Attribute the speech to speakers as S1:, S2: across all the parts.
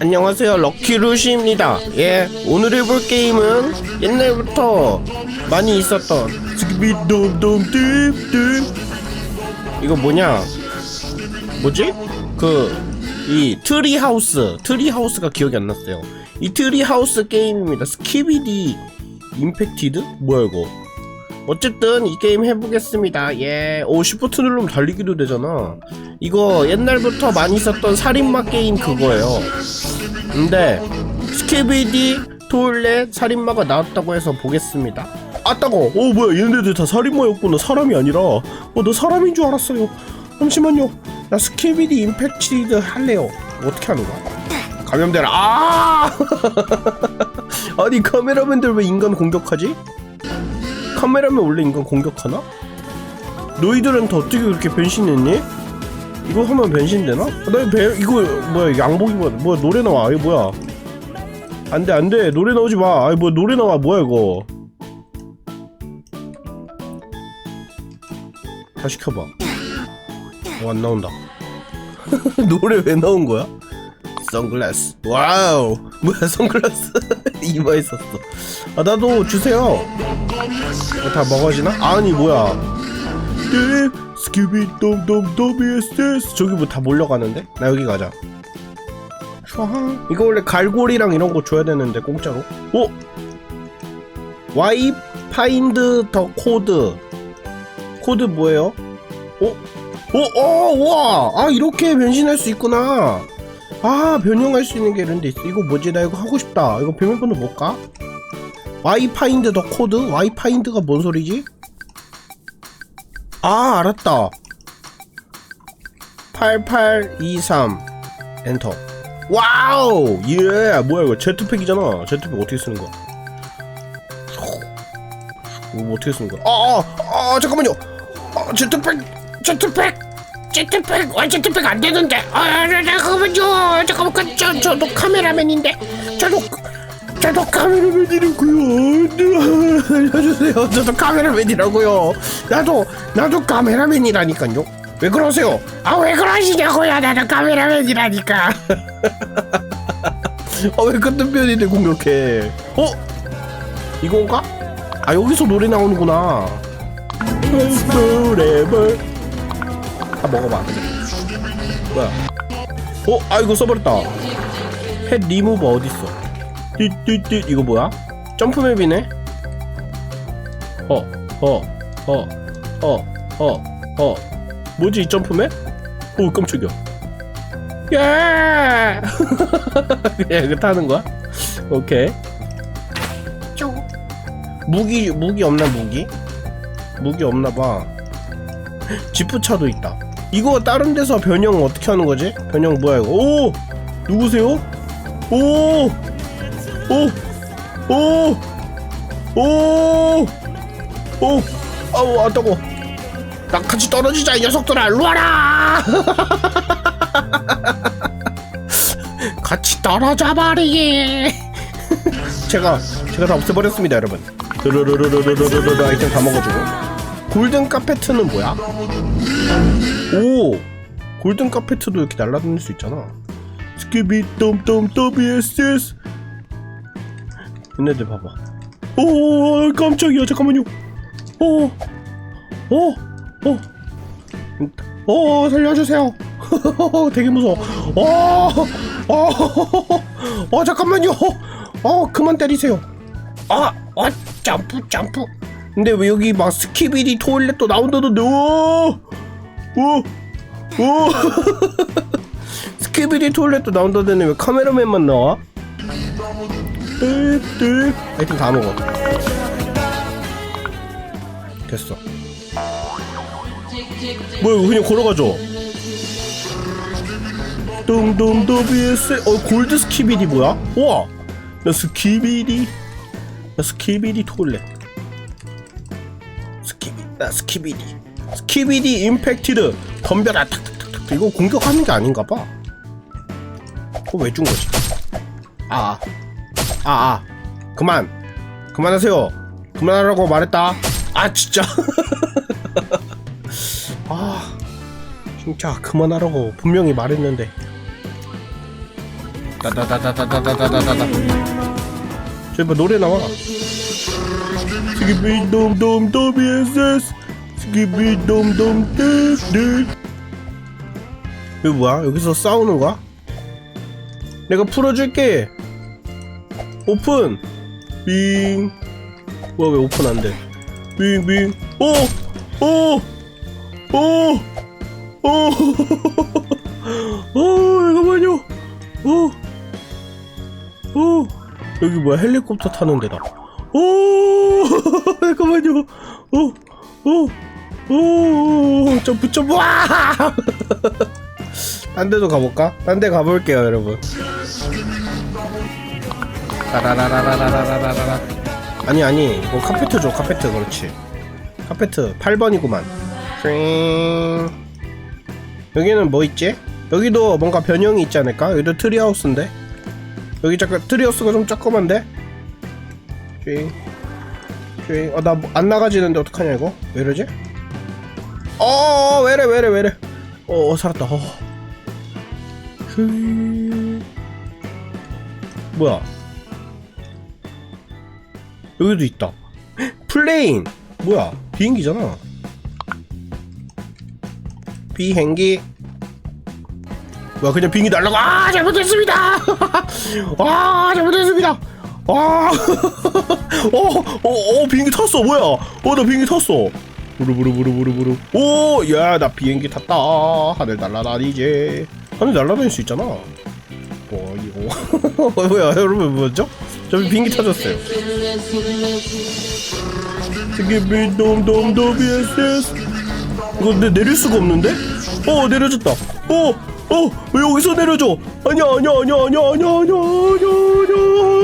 S1: 안녕하세요. 럭키루시입니다. 예 오늘 해볼 게임은 옛날부터 많이 있었던 스키비돔돔딥딥 이거 뭐냐? 뭐지? 그 이 트리하우스 트리하우스가 기억이 안 났어요. 이 트리하우스 게임입니다. 스키비디 임팩티드? 뭐야 이거 어쨌든 이 게임 해보겠습니다. 예 오 시프트 누르면 달리기도 되잖아. 이거 옛날부터 많이 썼던 살인마 게임 그거예요. 근데 스키비디 토일렛 살인마가 나왔다고 해서 보겠습니다. 아따고 어 뭐야 얘네들 다 살인마였구나. 사람이 아니라. 어너 사람인 줄 알았어요. 잠시만요. 나 스키비디 임팩티드 할래요. 어떻게 하는 거야? 감염되라. 아! 아니 카메라맨들 왜 인간 공격하지? 카메라맨 원래 인간 공격하나? 너희들은 더 어떻게 그렇게 변신했니? 이거 하면 변신되나? 나 배, 이거 뭐야 양복이 뭐야? 뭐야 노래 나와? 이거 뭐야? 안돼 안돼. 노래 나오지 마. 아이 뭐야 노래 나와. 뭐야 이거? 다시 켜봐. 어, 안 나온다. 노래 왜 나온 거야? 선글라스. 와우. 뭐야 선글라스? 이마에 썼어 아 나도 주세요 다 먹어지나? 아니 뭐야 네, 스키비 돔돔돔 ESS 저기 뭐 다 몰려가는데? 나 여기 가자 이거 원래 갈고리랑 이런 거 줘야 되는데 공짜로 오! Y 파인드 더 코드 코드 뭐예요? 오? 오! 오! 우와! 아 이렇게 변신할 수 있구나 아 변형할 수 있는 게 이런 데 있어 이거 뭐지 나 이거 하고 싶다 이거 비밀번호 뭘까? Y 파인드 더 코드? Y 파인드가 뭔 소리지? 아 알았다. 8823 엔터. 와우! 예! 뭐야 이거? 제트팩이잖아. 제트팩 어떻게 쓰는 거야? 이거 어떻게 쓰는 거야? 아아 아, 잠깐만요. 아 제트팩 제트팩!
S2: 제트팩! 와 제트팩 안 되는데? 아 잠깐만요. 잠깐만 그, 저 저도 카메라맨인데? 저도 저도 카메라맨이라고요?
S1: 알려주세요 저도 카메라맨이라고요? 나도 나도 카메라맨이라니까요. 왜 그러세요?
S2: 아 왜 그러시냐고요? 나도 카메라맨이라니까.
S1: 아왜 같은 편인데 공격해? 어? 이건가? 아 여기서 노래 나오는구나. Forever. 다 먹어봐. 뭐야? 어? 아 이거 써버렸다. 펫 리무버 어딨어 띠띠띠 이거 뭐야? 점프맵이네 어, 어어 어 어 어 어 뭐지 이 점프맵? 오 깜짝이야 예! 그냥 이거 타는 거야? 오케이.
S2: 쭉
S1: 무기 무기 없나 무기? 무기 없나 봐. 지프차도 있다. 이거 다른 데서 변형 어떻게 하는 거지? 변형 뭐야 이거? 오! 누구세요? 오! 오! 오! 오! 오! 아우, 아, 뜨거
S2: 나 같이 떨어지자, 이 녀석들아! 일로 와라! 같이 떨어져 버리게!
S1: 제가, 제가 다 없애버렸습니다, 여러분. 르르르르르르르 아이템 다 먹어주고. 골든 카페트는 뭐야? 오! 골든 카페트도 이렇게 날라다닐 수 있잖아. 스키비 똠똠 WSS 얘네들 봐봐 오 깜짝이야 잠깐만요 오 오 오 오, 오, 살려주세요 되게 무서워 어, 어, 어, 잠깐만요 어 그만 때리세요
S2: 어, 어 점프 점프
S1: 근데 왜 여기 막 스키비디 토일렛도 나온다던데 오! 오! 오! 스키비디 토일렛도 나온다던데 왜 카메라맨만 나와? 뜩뜩 하여튼 다 먹어. 됐어. 뭐야 이거 그냥 걸어가죠. 뚱뚱 WS 어 골드 스키비디 뭐야? 우와! 나 스키비디. 나 스키비디 토일렛. 스키비 나 스키비디. 스키비디 임팩티드. 덤벼라. 탁탁탁탁. 이거 공격하는 게 아닌가 봐. 그거 왜 준 거지? 아 아 아, 아. 그만. 그만하세요. 그만하라고 말했다. 아 진짜. 아 진짜 그만하라고 분명히 말했는데. 따다다다다다다다다다. 저기 봐 노래 나와. 스키비 돔돔 비에스에스 스키비 돔돔 듯듯 여기 뭐야? 여기서 싸우는 거야? 내가 풀어줄게 오픈 빙 뭐야 왜 오픈 안 돼 빙빙 오오오 오 오! 오, 잠깐만요. 오, 오, 여기 뭐야 헬리콥터 타는 데다. 오, 잠깐만요. 오, 오, 오, 점프 점프. 와! 딴 데도 가볼까? 딴 데 가볼게요, 여러분. 라라라라라라라라라. 아니 아니, 이거 카페트 줘, 카페트 그렇지. 카페트 8번이구만. 쉥. 여기는 뭐 있지? 여기도 뭔가 변형이 있지 않을까? 여기도 트리하우스인데? 여기 잠깐 트리하우스가 좀 조그만데? 어나 안 나가지는데 어떡하냐 이거? 왜 이러지? 어 왜래 왜래 왜래 어, 어 살았다 어. 뭐야 여기도 있다. 헉, 플레인. 뭐야? 비행기잖아. 비행기. 와 그냥 비행기 날라가. 아 잘못했습니다. 아 잘못했습니다. 아, 아어 어 어, 비행기 탔어. 뭐야? 어 나 비행기 탔어. 부르부르부르부르부르 오 야 나 비행기 탔다. 하늘 날아다니지 하늘 날아다닐 수 있잖아. 뭐 이거. 뭐야 여러분 뭐죠 저 비행기 찾았어요. 지금 돔돔돔 BSS. 이거 내 내릴 수가 없는데? 어 내려졌다. 어 어, 왜 여기서 내려줘? 아니야, 아니야, 아니야, 아니야, 아니야, 아니야, 아니야,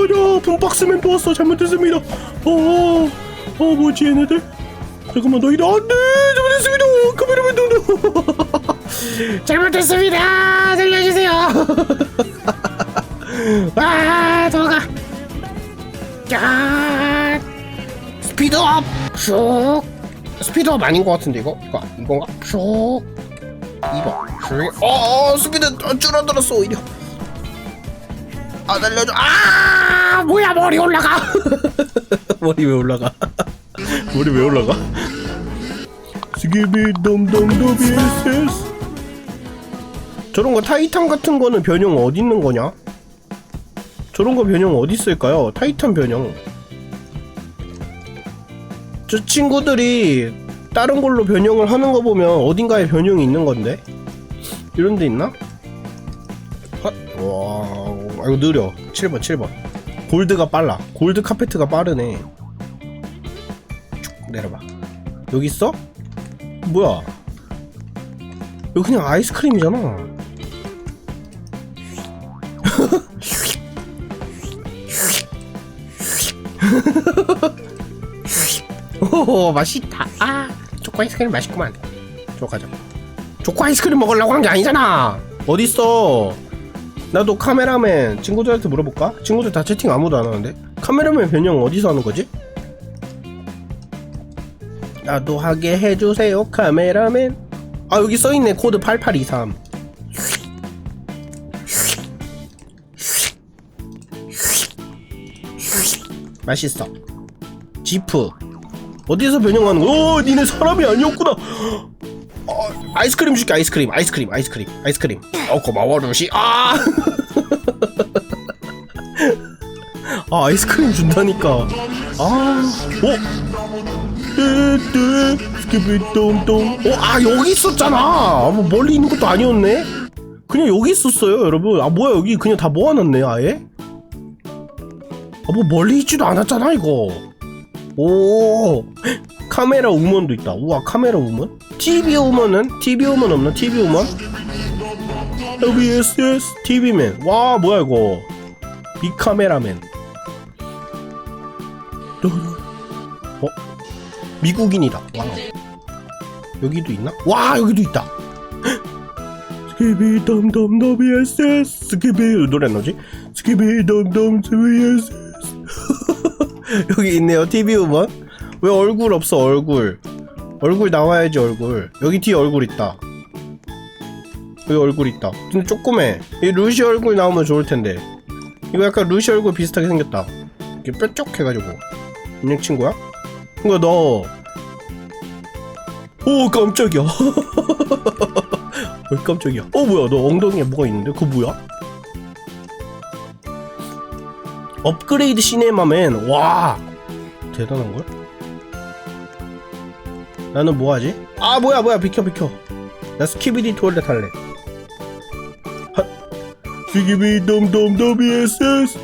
S1: 아니야. 돈박스맨 또 왔어. 잘못했습니다. 어, 어, 뭐지, 얘네들? 잠깐만, 너희들 안 돼! 잘못했습니다! 어, 카메라맨 동동!
S2: 잘못했습니다! 살려주세요! 와, 아, 도망가! 짠. 스피드업. 슉.
S1: 스피드업 아닌 것 같은데 이거? 이거 이건가?
S2: 슉.
S1: 2번. 슉. 어, 어, 스피드 줄어들었어 오히려. 아 날려줘. 아,
S2: 아, 뭐야 머리 올라가.
S1: 머리 왜 올라가? 머리 왜 올라가? 스기비 돔돔돔 비에스 저런 거 타이탄 같은 거는 변형 어디 있는 거냐? 저런 거 변형 어디 있을까요? 타이탄 변형. 저 친구들이 다른 걸로 변형을 하는 거 보면 어딘가에 변형이 있는 건데 이런 데 있나? 핫. 와, 아, 이거 느려. 7번, 7번. 골드가 빨라. 골드 카페트가 빠르네. 쭉 내려봐. 여기 있어? 뭐야? 여기 그냥 아이스크림이잖아. 오 맛있다. 아 초코 아이스크림 맛있구만. 저 가자. 초코 아이스크림 먹으려고 한 게 아니잖아. 어디 있어? 나도 카메라맨 친구들한테 물어볼까? 친구들 다 채팅 아무도 안 하는데 카메라맨 변형 어디서 하는 거지? 나도 하게 해주세요 카메라맨 아 여기 써있네 코드 8823 맛있어 지프 어디서 변형하는 거야? 오 니네 사람이 아니었구나 어, 아이스크림 줄게 아이스크림 아이스크림 아이스크림 아이스크림 어 고마워 루시 아 아, 아이스크림 준다니까. 아, 어? 뚜뚜, 스키비똥똥. 어, 아, 여기 있었잖아. 아, 뭐 멀리 있는 것도 아니었네. 그냥 여기 있었어요, 여러분. 아, 뭐야, 여기 그냥 다 모아놨네, 아예? 아, 뭐 멀리 있지도 않았잖아, 이거. 오, 카메라 우먼도 있다. 우와, 카메라 우먼? TV 우먼은? TV 우먼 없나? TV 우먼? WSS TV맨. 와, 뭐야, 이거. 빅카메라맨. 어? 미국인이다. 와우. 여기도 있나? 와, 여기도 있다. 스키비 덤덤 WSS 스키비 노래 뭐지? 스키비 덤덤 WSS 여기 있네요. TV 우먼. 왜 얼굴 없어? 얼굴. 얼굴 나와야지 얼굴. 여기 뒤에 얼굴 있다. 여기 얼굴 있다 근데 조그매 이 루시 얼굴 나오면 좋을 텐데 이거 약간 루시 얼굴 비슷하게 생겼다 이렇게 뾰족 해가지고 안녕 친구야? 친구야 너오 깜짝이야 왜 깜짝이야 어 뭐야 너 엉덩이에 뭐가 있는데 그거 뭐야? 업그레이드 시네마맨. 와 대단한걸? 나는 뭐하지? 아 뭐야 뭐야 비켜 비켜. 나 스키비디 토일렛 할래. 핫 스키비 돔돔돔 ESS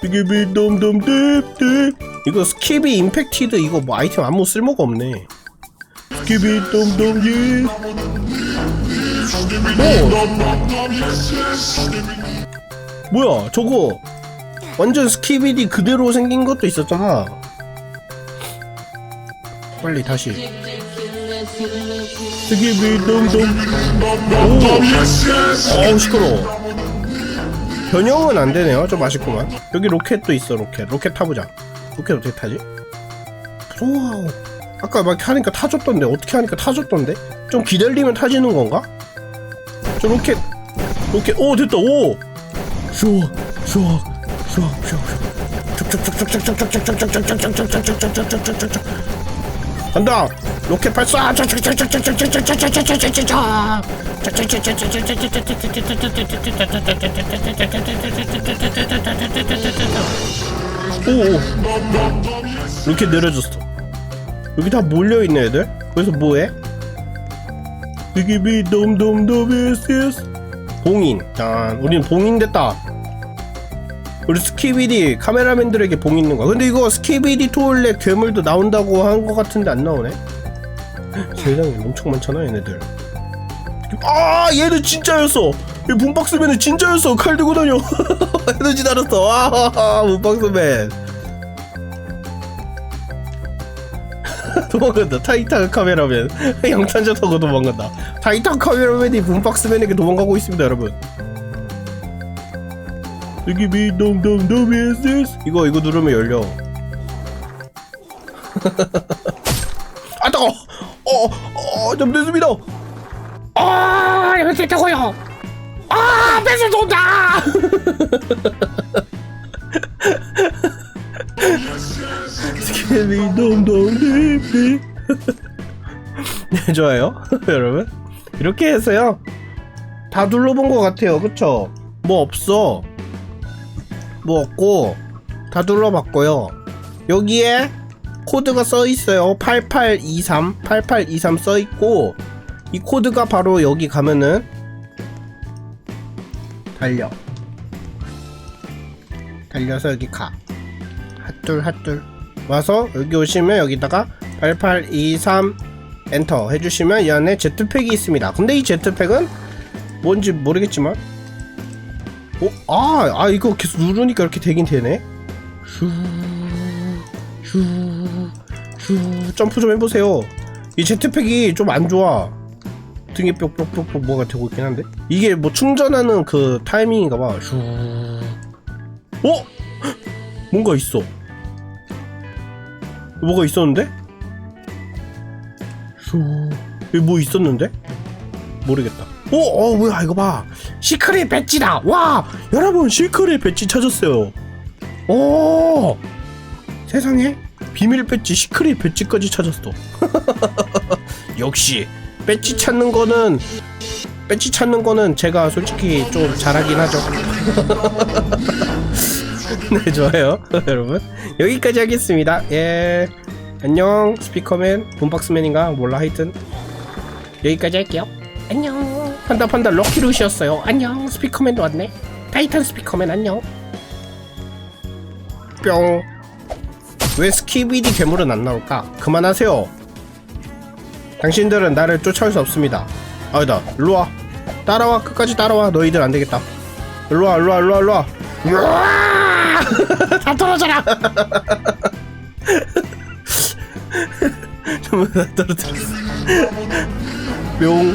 S1: 스키비 돔돔 딥딥 이거 스키비 임팩티드 이거 뭐 아이템 아무 쓸모가 없네. 스키비 돔돔 예. 오! 뭐야 저거 완전 스키비디 그대로 생긴 것도 있었잖아. 빨리 다시. 스키비 돔돔 오 어우 시끄러워. 변형은 안 되네요. 좀 아쉽구만. 여기 로켓도 있어 로켓. 로켓 타보자. 로켓 어떻게 타지? 와우. 아까 막 하니까 타줬던데. 어떻게 하니까 타줬던데? 좀 기다리면 타지는 건가? 저 로켓. 로켓. 오 됐다. 오. 슈어 슈어 간다. 로켓 발사. 로켓 내려졌어. 여기 다 몰려있네 애들. 그래서 뭐해? 비기비 돔돔돔 에스 봉인. 짠 우린 봉인 됐다. 우리 스키비디 카메라맨들에게 봉 있는 거야. 근데 이거 스키비디 토일렛 괴물도 나온다고 한거 같은데 안 나오네? 세상에 엄청 많잖아 얘네들. 아 얘는 진짜였어! 이 문박스맨은 진짜였어! 칼 들고 다녀! 에너지 달았어! 아 문박스맨! 도망간다. 타이탄 카메라맨. 양탄자 타고 도망간다. 타이탄 카메라맨이 문박스맨에게 도망가고 있습니다 여러분 여기 미동동동 에스 이거 이거 누르면 열려. 아 따가 어어좀 됐습니다.
S2: 아, 이거 됐다고요. 아, 뺏어 돈다.
S1: 스케미동동디비 네 좋아요 여러분. 이렇게 해서요. 다 둘러본 것 같아요. 그쵸? 뭐 없어 뭐 없고 다 둘러봤고요. 여기에 코드가 써 있어요. 8823 8823 써 있고 이 코드가 바로 여기 가면은 달려. 달려서 여기 가. 핫둘 핫둘. 와서 여기 오시면 여기다가 8823 엔터 해주시면 이 안에 제트팩이 있습니다. 근데 이 제트팩은 뭔지 모르겠지만 어? 아, 아 이거 계속 누르니까 이렇게 되긴 되네 슈슈슈 점프 좀 해보세요 이 제트팩이 좀 안 좋아 등에 뿅뿅뿅뿅 뭐가 되고 있긴 한데 이게 뭐 충전하는 그 타이밍인가 봐 슈. 어? 뭔가 있어 뭐가 있었는데? 슈. 여기 뭐 있었는데? 모르겠다. 오, 어, 뭐야, 이거 봐. 시크릿 배지다. 와, 여러분, 시크릿 배지 찾았어요. 오, 세상에 비밀 배지, 시크릿 배지까지 찾았어. 역시 배지 찾는 거는 배지 찾는 거는 제가 솔직히 좀 잘하긴 하죠. 네, 좋아요, 여러분. 여기까지 하겠습니다. 예. 안녕, 스피커맨, 본박스맨인가? 몰라, 하여튼. 여기까지 할게요.
S2: 안녕.
S1: 판다, 판다, 럭키 루시였어요. 안녕, 스피커맨도 왔네. 타이탄 스피커맨, 안녕. 뿅. 왜 스키비디 괴물은 안 나올까? 그만하세요. 당신들은 나를 쫓아올 수 없습니다. 아니다, 일로와. 따라와, 끝까지 따라와. 너희들 안 되겠다. 일로와, 일로와, 일로와, 일로와.
S2: 다 떨어져라.
S1: 전부 다 떨어뜨렸어. 뿅.